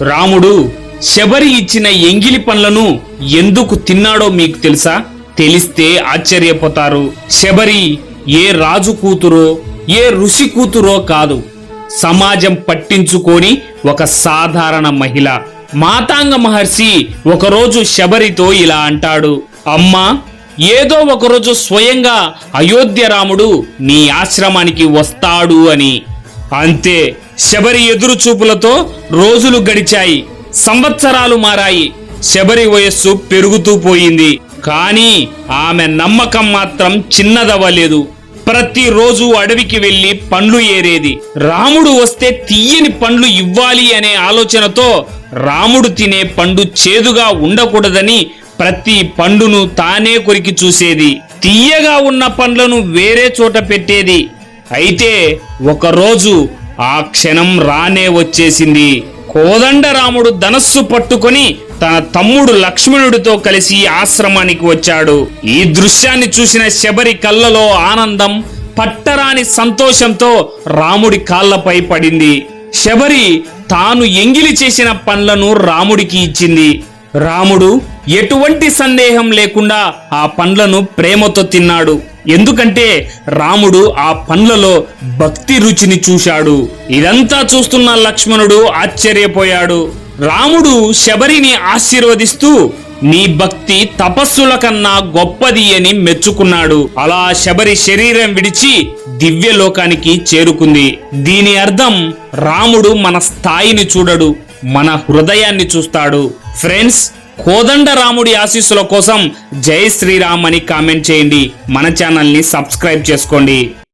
రాముడు శబరి ఇచ్చిన ఎంగిలి పండ్లను ఎందుకు తిన్నాడో మీకు తెలుసా? తెలిస్తే ఆశ్చర్యపోతారు. శబరి ఏ రాజు కూతురో ఏ ఋషి కూతురో కాదు. సమాజం పట్టించుకొని ఒక సాధారణ మహిళ. మాతాంగ మహర్షి ఒకరోజు శబరితో ఇలా అంటాడు. అమ్మా ఏదో ఒకరోజు స్వయంగా అయోధ్య రాముడు నీ ఆశ్రమానికి వస్తాడు అని. అంతే శబరి ఎదురు చూపులతో రోజులు గడిచాయి సంవత్సరాలు మారాయి. శబరి వయస్సు పెరుగుతూ పోయింది కానీ ఆమె నమ్మకం మాత్రం చిన్నదవ్వలేదు. ప్రతిరోజు అడవికి వెళ్ళి పండ్లు ఏరేది. రాముడు వస్తే తీయని పండ్లు ఇవ్వాలి అనే ఆలోచనతో రాముడు తినే పండు చేదుగా ఉండకూడదని ప్రతి పండును తానే కొరికి చూసేది. తీయగా ఉన్న పండ్లను వేరే చోట పెట్టేది. అయితే ఒకరోజు ఆ క్షణం రానే వచ్చేసింది. కోదండరాముడు ధనస్సు పట్టుకొని తన తమ్ముడు లక్ష్మణుడితో కలిసి ఆశ్రమానికి వచ్చాడు. ఈ దృశ్యాన్ని చూసిన శబరి కళ్ళలో ఆనందం పట్టరాని సంతోషంతో రాముడి కాళ్ళపై పడింది. శబరి తాను ఎంగిలి చేసిన పండ్లను రాముడికి ఇచ్చింది. రాముడు ఎటువంటి సందేహం లేకుండా ఆ పండ్లను ప్రేమతో తిన్నాడు. ఎందుకంటే రాముడు ఆ పండ్లలో భక్తి రుచిని చూశాడు. ఇదంతా చూస్తున్న లక్ష్మణుడు ఆశ్చర్యపోయాడు. రాముడు శబరిని ఆశీర్వదిస్తూ నీ భక్తి తపస్సుల కన్నా గొప్పది అని మెచ్చుకున్నాడు. అలా శబరి శరీరం విడిచి దివ్యలోకానికి చేరుకుంది. దీని అర్థం రాముడు మన స్థాయిని చూడడు మన హృదయాన్ని చూస్తాడు. ఫ్రెండ్స్ కోదండ రాముడి ఆశీస్సుల కోసం జై శ్రీరామ్ అని కామెంట్ చేయండి. మన ఛానల్ని సబ్స్క్రైబ్ చేసుకోండి.